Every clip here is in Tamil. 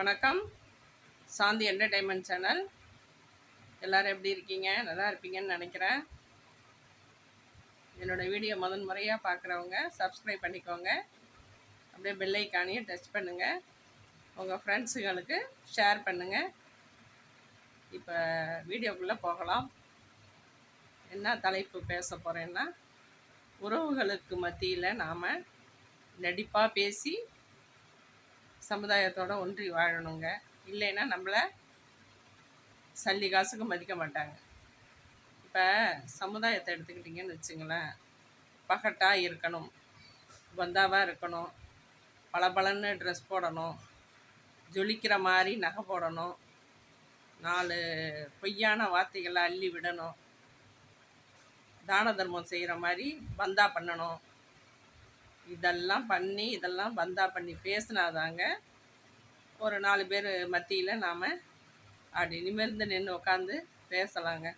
வணக்கம். சாந்தி என்டர்டைன்மெண்ட் சேனல் எல்லோரும் எப்படி இருக்கீங்க? நல்லா இருப்பீங்கன்னு நினைக்கிறேன். என்னோடய வீடியோ முதன் முறையாக பார்க்குறவங்க சப்ஸ்கிரைப் பண்ணிக்கோங்க. அப்படியே பெல்லைக்கானையும் டச் பண்ணுங்கள் உங்கள் ஃப்ரெண்ட்ஸுங்களுக்கு ஷேர் பண்ணுங்கள் இப்போ வீடியோக்குள்ளே போகலாம். என்ன தலைப்பு பேச போகிறேன்னா உறவுகளுக்கு மத்தியில் நாம் நடிப்பாக பேசி சமுதாயத்தோட ஒன்றி வாழணுங்க. இல்லைன்னா நம்மளை சல்லி காசுக்கு மதிக்க மாட்டாங்க. இப்போ சமுதாயத்தை எடுத்துக்கிட்டிங்கன்னு வச்சுங்களேன். பகட்டாக இருக்கணும். பந்தாவாக இருக்கணும். பளபளன்னு ட்ரெஸ் போடணும். ஜொலிக்கிற மாதிரி நகை போடணும். நாலு பொய்யான வார்த்தைகளை அள்ளி விடணும். தான தர்மம் செய்கிற மாதிரி பந்தா பண்ணணும். இதெல்லாம் பண்ணி இதெல்லாம் வந்தா பண்ணி பேசினாதாங்க. ஒரு நாலு பேர் மத்தியில் நாம் அப்படி நிமிர்ந்து நின்று உட்காந்து பேசலாங்க.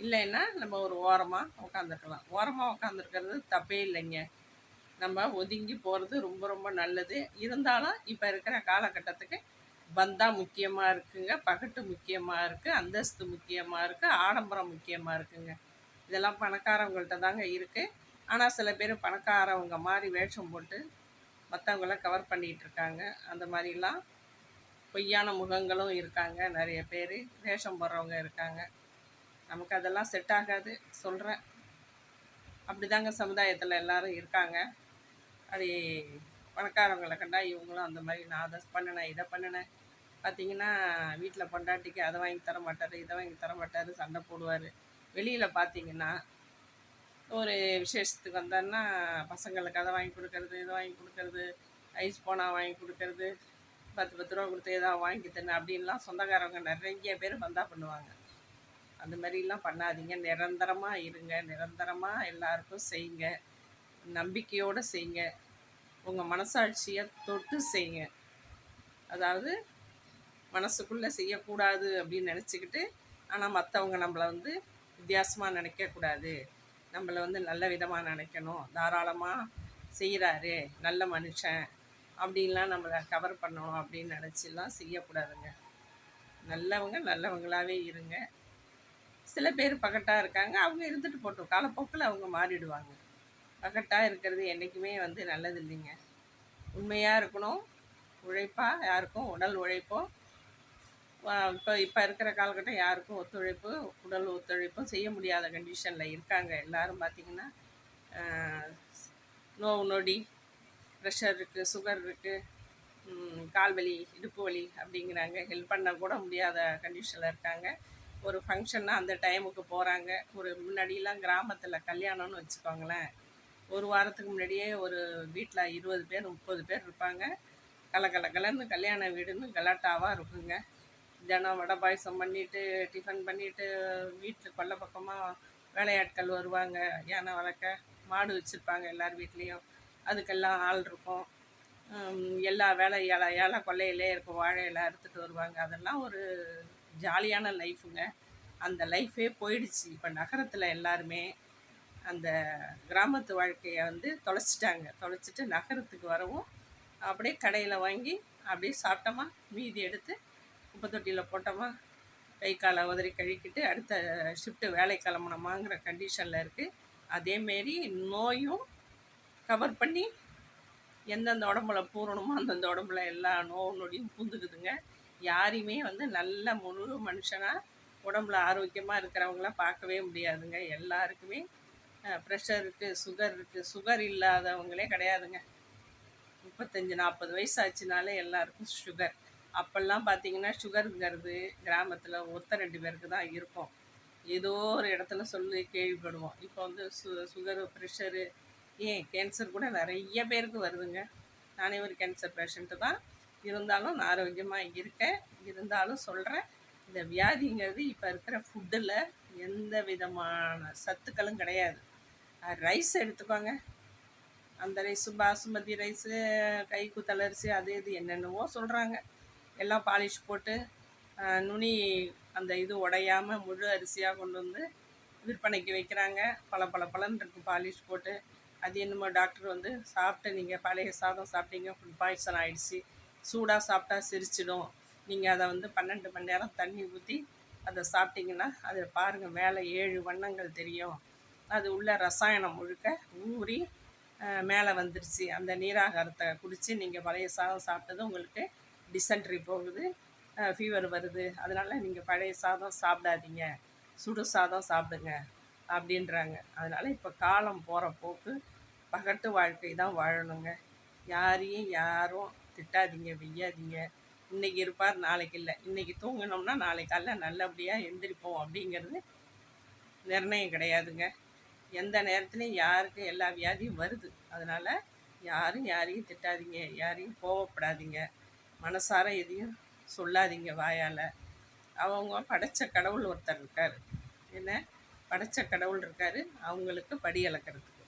இல்லைன்னா நம்ம ஒரு ஓரமாக உட்காந்துருக்கலாம் ஓரமாக உட்காந்துருக்கிறது தப்பே இல்லைங்க. நம்ம ஒதுங்கி போகிறது ரொம்ப ரொம்ப நல்லது. இருந்தாலும் இப்போ இருக்கிற காலகட்டத்துக்கு வந்தால் முக்கியமாக இருக்குங்க. பகட்டு முக்கியமாக இருக்குது அந்தஸ்து முக்கியமாக இருக்குது ஆடம்பரம் முக்கியமாக இருக்குங்க. இதெல்லாம் பணக்காரவங்கள்ட்ட தாங்க இருக்குது ஆனால் சில பேர் பணக்காரவங்க மாதிரி வேஷம் போட்டு மற்றவங்கள கவர் பண்ணிகிட்டு இருக்காங்க. அந்த மாதிரிலாம் பொய்யான முகங்களும் இருக்காங்க. நிறைய பேர் வேஷம் போடுறவங்க இருக்காங்க. நமக்கு அதெல்லாம் செட் ஆகாது. சொல்கிறேன் அப்படி தாங்க சமுதாயத்தில் எல்லோரும் இருக்காங்க. அப்படி பணக்காரவங்களை கண்டா இவங்களும் அந்த மாதிரி நான் அதை பண்ணினேன் இதை பண்ணினேன். பார்த்தீங்கன்னா வீட்டில் பொண்டாட்டிக்கு அதை வாங்கி தர மாட்டார் இதை வாங்கி தர மாட்டார் சண்டை போடுவார். வெளியில் பார்த்தீங்கன்னா ஒரு விசேஷத்துக்கு வந்தோன்னா பசங்களுக்கு அதை வாங்கி கொடுக்கறது இதை வாங்கி கொடுக்கறது ஐஸ் போனா வாங்கி கொடுக்கறது பத்து பத்து ரூபா கொடுத்து எதாவது வாங்கி தரணும் அப்படின்லாம் சொந்தக்காரவங்க நிறைய பேர் வந்தால் பண்ணுவாங்க. அந்த மாதிரிலாம் பண்ணாதீங்க. நிரந்தரமாக இருங்க. நிரந்தரமாக எல்லாருக்கும் செய்யுங்க. நம்பிக்கையோடு செய்யுங்க. உங்கள் மனசாட்சியை தொட்டு செய்யுங்க. அதாவது மனசுக்குள்ளே செய்யக்கூடாது அப்படின்னு நினச்சிக்கிட்டு ஆனால் மற்றவங்க நம்மளை வந்து வித்தியாசமாக நினைக்கக்கூடாது. நம்மளை வந்து நல்ல விதமாக நினைக்கணும். தாராளமாக செய்கிறாரு நல்ல மனுஷன் அப்படின்லாம் நம்மளை கவர் பண்ணணும் அப்படின்னு நினச்சிலாம் செய்யக்கூடாதுங்க. நல்லவங்க நல்லவங்களாகவே இருங்க. சில பேர் பகட்டாக இருக்காங்க. அவங்க இருந்துட்டு போட்டோம். காலப்போக்கில் அவங்க மாறிடுவாங்க. பகட்டாக இருக்கிறது என்றைக்குமே வந்து நல்லது இல்லைங்க உண்மையாக இருக்கணும். உழைப்பாக யாருக்கும் உடல் உழைப்போ இப்போ இப்போ இருக்கிற காலகட்டம் யாருக்கும் ஒத்துழைப்பு உடல் ஒத்துழைப்பும் செய்ய முடியாத கண்டிஷனில் இருக்காங்க எல்லோரும் பார்த்திங்கன்னா நோவு நொடி ப்ரெஷர் இருக்குது சுகர் இருக்குது கால் வலி இடுப்பு வலி அப்படிங்கிறாங்க. ஹெல்ப் பண்ண கூட முடியாத கண்டிஷனில் இருக்காங்க. ஒரு ஃபங்க்ஷன்னா அந்த டைமுக்கு போகிறாங்க ஒரு முன்னாடியெலாம் கிராமத்தில் கல்யாணம்னு வச்சுக்கோங்களேன். ஒரு வாரத்துக்கு முன்னாடியே ஒரு வீட்டில் இருபது பேர் முப்பது பேர் இருப்பாங்க. கல கலன்னு கல்யாண வீடுன்னு கலாட்டாவாக இருக்குங்க. தினம் வடை பாயசம் பண்ணிவிட்டு டிஃபன் பண்ணிவிட்டு வீட்டில் கொல்ல பக்கமாக வேலையாட்கள் வருவாங்க. யானை வளர்க்க மாடு வச்சுருப்பாங்க எல்லார் வீட்லேயும். அதுக்கெல்லாம் ஆள் இருக்கும். எல்லா வேலை ஏழை ஏழை கொல்லையிலே இருக்கும். வாழை அறுத்துட்டு வருவாங்க. அதெல்லாம் ஒரு ஜாலியான லைஃபுங்க அந்த லைஃபே போயிடுச்சு. இப்போ நகரத்தில் எல்லாருமே அந்த கிராமத்து வாழ்க்கையை வந்து தொலைச்சிட்டாங்க. தொலைச்சிட்டு நகரத்துக்கு வரவும் அப்படியே கடையில் வாங்கி அப்படியே சாப்பிட்டோமா மீதி எடுத்து குப்பை தொட்டியில் போட்டோமா? கை காலை உதறி கழுக்கிட்டு அடுத்த ஷிஃப்ட்டு வேலை கிளம்பணுமாங்கிற கண்டிஷனில் இருக்குது அதேமாரி நோயும் கவர் பண்ணி எந்தெந்த உடம்புல பூரணுமோ அந்தந்த உடம்புல எல்லா நோவு நொடியும் பூந்துக்குதுங்க. யாரையுமே வந்து நல்ல முழு மனுஷனாக உடம்புல ஆரோக்கியமாக இருக்கிறவங்கள பார்க்கவே முடியாதுங்க. எல்லாருக்குமே ப்ரெஷர் இருக்குது சுகர் இருக்குது சுகர் இல்லாதவங்களே கிடையாதுங்க. முப்பத்தஞ்சு நாற்பது வயசு ஆச்சுனாலே எல்லாருக்கும் சுகர் அப்போல்லாம் பார்த்தீங்கன்னா சுகருங்கிறது கிராமத்தில் ஒத்த ரெண்டு பேருக்கு தான் இருக்கும். ஏதோ ஒரு இடத்துல சொல்லி கேள்விப்படுவோம். இப்போ வந்து சு சுகரு ப்ரெஷரு ஏன் கேன்சர் கூட நிறைய பேருக்கு வருதுங்க. நானே ஒரு கேன்சர் பேஷண்ட்டு தான். இருந்தாலும் நான் ஆரோக்கியமாக இருக்கேன். இருந்தாலும் சொல்கிறேன் இந்த வியாதிங்கிறது இப்போ இருக்கிற ஃபுட்டில் எந்த விதமான சத்துக்களும் கிடையாது. ரைஸ் எடுத்துக்கோங்க. அந்த ரைஸு பாசுமதி ரைஸு கை அது இது என்னென்னவோ சொல்கிறாங்க எல்லாம் பாலிஷ் போட்டு நுனி அந்த இது உடையாமல் முழு அரிசியாக கொண்டு வந்து விற்பனைக்கு வைக்கிறாங்க. பல பல பலன் இருக்குது பாலிஷ் போட்டு. அது என்னமோ டாக்டர் வந்து சாப்பிட்டு நீங்கள் பழைய சாதம் சாப்பிட்டீங்க ஃபுட் பாய்சன் ஆகிடுச்சி சூடாக சாப்பிட்டா சிரிச்சிடும். நீங்கள் அதை வந்து பன்னெண்டு மணி நேரம் தண்ணி ஊற்றி அதை சாப்பிட்டிங்கன்னா அதில் பாருங்கள் மேலே ஏழு வண்ணங்கள் தெரியும். அது உள்ள ரசாயனம் முழுக்க ஊறி மேலே வந்துருச்சு. அந்த நீராகாரத்தை குடித்து நீங்கள் பழைய சாதம் சாப்பிட்டது உங்களுக்கு டிசென்ட்ரி போகுது ஃபீவர் வருது. அதனால் நீங்கள் பழைய சாதம் சாப்பிடாதீங்க. சுடு சாதம் சாப்பிடுங்க அப்படின்றாங்க. அதனால் இப்போ காலம் போகிற போக்கு பகட்டு வாழ்க்கை தான் வாழணுங்க. யாரையும் யாரும் திட்டாதீங்க வெய்யாதீங்க. இன்றைக்கி இருப்பார் நாளைக்கு இல்லை. இன்றைக்கி தூங்கினோம்னா நாளைக்கு காலைல நல்லபடியாக எந்திரிப்போம் அப்படிங்கிறது நிர்ணயம் கிடையாதுங்க. எந்த நேரத்துலையும் யாருக்கும் எல்லா வியாதியும் வருது. அதனால் யாரும் யாரையும் திட்டாதீங்க யாரையும் கோவப்படாதீங்க. மனசார எதையும் சொல்லாதீங்க வாயால். அவங்க படைத்த கடவுள் ஒருத்தர் இருக்கார். என்ன? படைத்த கடவுள் இருக்கார். அவங்களுக்கு படி அளக்கிறதுக்கு.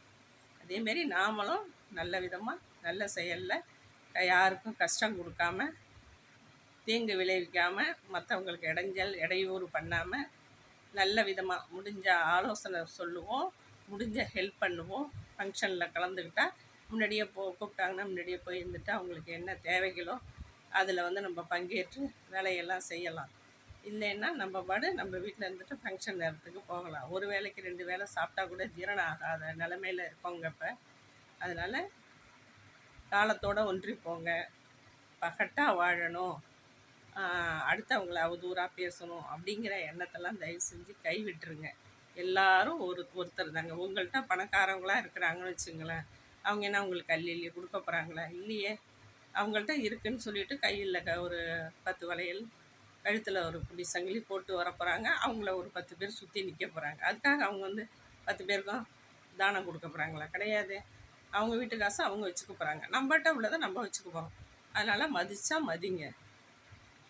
அதேமாரி நாமளும் நல்ல விதமாக நல்ல செயலில் யாருக்கும் கஷ்டம் கொடுக்காம தீங்கு விளைவிக்காமல் மற்றவங்களுக்கு இடைஞ்சல் இடையூறு பண்ணாமல் நல்ல விதமாக முடிஞ்ச ஆலோசனை சொல்லுவோம். முடிஞ்ச ஹெல்ப் பண்ணுவோம். ஃபங்க்ஷனில் கலந்துக்கிட்டால் முன்னாடியே போ கூப்பிட்டாங்கன்னா முன்னாடியே போய் இருந்துட்டு அவங்களுக்கு என்ன தேவைகளோ அதில் வந்து நம்ம பங்கேற்று வேலையெல்லாம் செய்யலாம். இல்லைன்னா நம்ம பாடு நம்ம வீட்டில் இருந்துட்டு ஃபங்க்ஷன் நேரத்துக்கு போகலாம். ஒரு வேலைக்கு ரெண்டு வேலை சாப்பிட்டா கூட ஜீரணம் ஆகாத நிலமையில் இருக்கோங்க இப்போ. அதனால் காலத்தோடு ஒன்றி போங்க பகட்டாக வாழணும் அடுத்தவங்கள அவதூறாக பேசணும் அப்படிங்கிற எண்ணத்தெல்லாம் தயவு செஞ்சு கைவிட்டுருங்க. எல்லாரும் ஒரு ஒருத்தர் தாங்க. உங்கள்கிட்ட பணக்காரவங்களாக இருக்கிறாங்கன்னு வச்சுங்களேன். அவங்க என்ன உங்களுக்கு கல்லிலேயே கொடுக்க போகிறாங்களா இல்லையே. அவங்கள்ட்ட இருக்குன்னு சொல்லிட்டு கையில் க ஒரு பத்து வளையல் கழுத்தில் ஒரு புடி சங்கிலி போட்டு வர போகிறாங்க அவங்கள ஒரு பத்து பேர் சுற்றி நிற்க போகிறாங்க அதுக்காக அவங்க வந்து பத்து பேருக்கும் தானம் கொடுக்க போகிறாங்களா கிடையாது. அவங்க வீட்டு காசு அவங்க வச்சுக்க போகிறாங்க நம்மகிட்ட உள்ளதை நம்ம வச்சுக்க போகிறோம் அதனால் மதித்தா மதிங்க.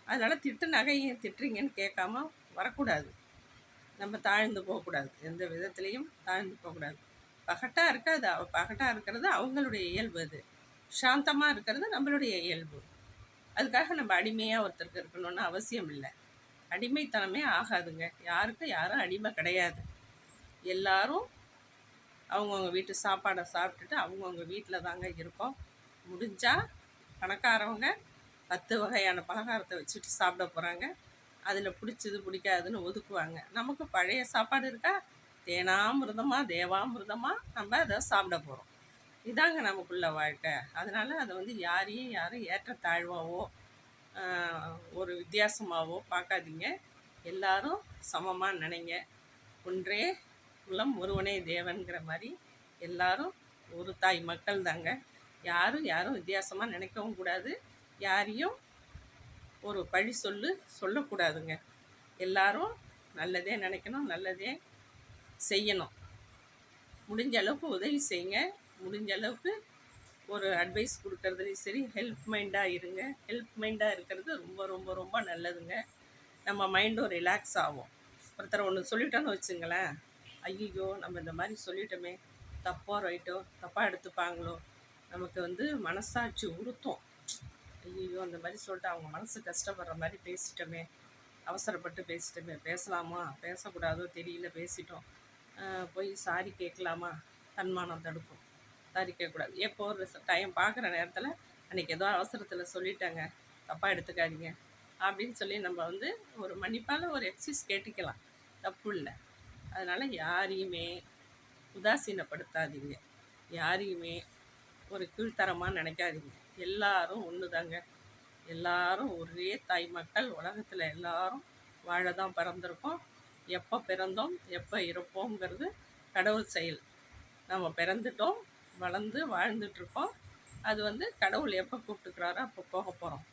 அதனால் திட்டு நகையும் திட்டுறீங்கன்னு கேட்காம வரக்கூடாது. நம்ம தாழ்ந்து போகக்கூடாது. எந்த விதத்துலேயும் தாழ்ந்து போகக்கூடாது. பகட்டாக இருக்காது. பகட்டாக இருக்கிறது அவங்களுடைய இயல்பு அது. சாந்தமாக இருக்கிறது நம்மளுடைய இயல்பு. அதுக்காக நம்ம அடிமையாக ஒருத்தருக்கு இருக்கணும்னு அவசியம் இல்லை. அடிமைத்தனமே ஆகாதுங்க. யாருக்கும் யாரும் அடிமை கிடையாது. எல்லாரும் அவங்கவுங்க வீட்டு சாப்பாடை சாப்பிட்டுட்டு அவங்கவுங்க வீட்டில் தாங்க இருக்கோம். முடிஞ்சால் பணக்காரவங்க பத்து வகையான பலகாரத்தை வச்சுட்டு சாப்பிட போகிறாங்க அதில் பிடிச்சது பிடிக்காதுன்னு ஒதுக்குவாங்க. நமக்கு பழைய சாப்பாடு இருக்கா? தேனாமிருதமாக தேவாமிருதமாக நம்ம அதை சாப்பிட போகிறோம் இதாங்க நமக்குள்ள வாழ்க்கை. அதனால் அதை வந்து யாரையும் யாரும் ஏற்றத்தாழ்வாவோ ஒரு வித்தியாசமாகவோ பார்க்காதீங்க. எல்லாரும் சமமாக நினைங்க. ஒன்றே குலம் ஒருவனே தேவன்கிற மாதிரி எல்லாரும் ஒரு தாய் மக்கள் தாங்க. யாரும் யாரும் வித்தியாசமாக நினைக்கவும் கூடாது. யாரையும் ஒரு பழி சொல்லு சொல்லக்கூடாதுங்க. எல்லாரும் நல்லதே நினைக்கணும் நல்லதே செய்யணும். முடிஞ்ச அளவுக்கு உதவி செய்யுங்க. முடிஞ்ச அளவுக்கு ஒரு அட்வைஸ் கொடுக்கறதுலையும் சரி ஹெல்ப் மைண்டாக இருங்க. ஹெல்ப் மைண்டாக இருக்கிறது ரொம்ப ரொம்ப ரொம்ப நல்லதுங்க. நம்ம மைண்டும் ரிலாக்ஸ் ஆகும். ஒருத்தர் ஒன்று சொல்லிட்டோன்னு வச்சுங்களேன். ஐயோ நம்ம இந்த மாதிரி சொல்லிட்டோமே. தப்போ ரைட்டோ தப்பாக எடுத்துப்பாங்களோ? நமக்கு வந்து மனசாட்சி உறுத்தும். ஐயோ அந்த மாதிரி சொல்லிட்டு அவங்க மனசு கஷ்டப்படுற மாதிரி பேசிட்டோமே. அவசரப்பட்டு பேசிட்டோமே. பேசலாமா? பேசக்கூடாதோ தெரியல பேசிட்டோம். போய் சாரி கேட்கலாமா? தன்மானம் தடுக்கும். தரிக்கக்கூடாது. எப்போ ஒரு டைம் பார்க்குற நேரத்தில் அன்றைக்கி ஏதோ அவசரத்தில் சொல்லிட்டாங்க. தப்பாக எடுத்துக்காதீங்க. அப்படின்னு சொல்லி நம்ம வந்து ஒரு மன்னிப்பால் ஒரு எக்ஸசைஸ் கேட்டுக்கலாம். தப்பு இல்லை. அதனால் யாரையுமே உதாசீனப்படுத்தாதீங்க. யாரையுமே ஒரு கீழ்த்தரமாக நினைக்காதீங்க. எல்லாரும் ஒன்று தாங்க எல்லாரும் ஒரே தாய் மக்கள். உலகத்தில் எல்லாரும் வாழ தான் பிறந்திருக்கோம். எப்போ பிறந்தோம் எப்போ இருப்போங்கிறது கடவுள் செயல். நம்ம பிறந்துட்டோம் வளர்ந்து வாழ்ந்துட்டுருக்கோம். அது வந்து கடவுள் எப்போ கூப்பிட்டுக்கிறாரோ அப்போ போக போகிறோம்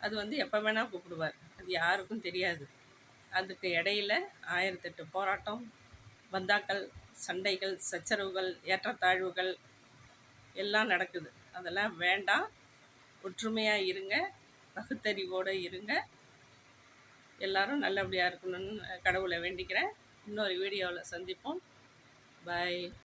அது வந்து எப்போ வேணால் கூப்பிடுவார். அது யாருக்கும் தெரியாது. அதுக்கு இடையில ஆயிரத்தெட்டு போராட்டம் பந்தாக்கள் சண்டைகள் சச்சரவுகள் ஏற்றத்தாழ்வுகள் எல்லாம் நடக்குது. அதெல்லாம் வேண்டாம். ஒற்றுமையாக இருங்க. பகுத்தறிவோடு இருங்க. எல்லாரும் நல்லபடியாக இருக்கணும்னு கடவுளை வேண்டிக்கிறேன். இன்னொரு வீடியோவில் சந்திப்போம். பாய்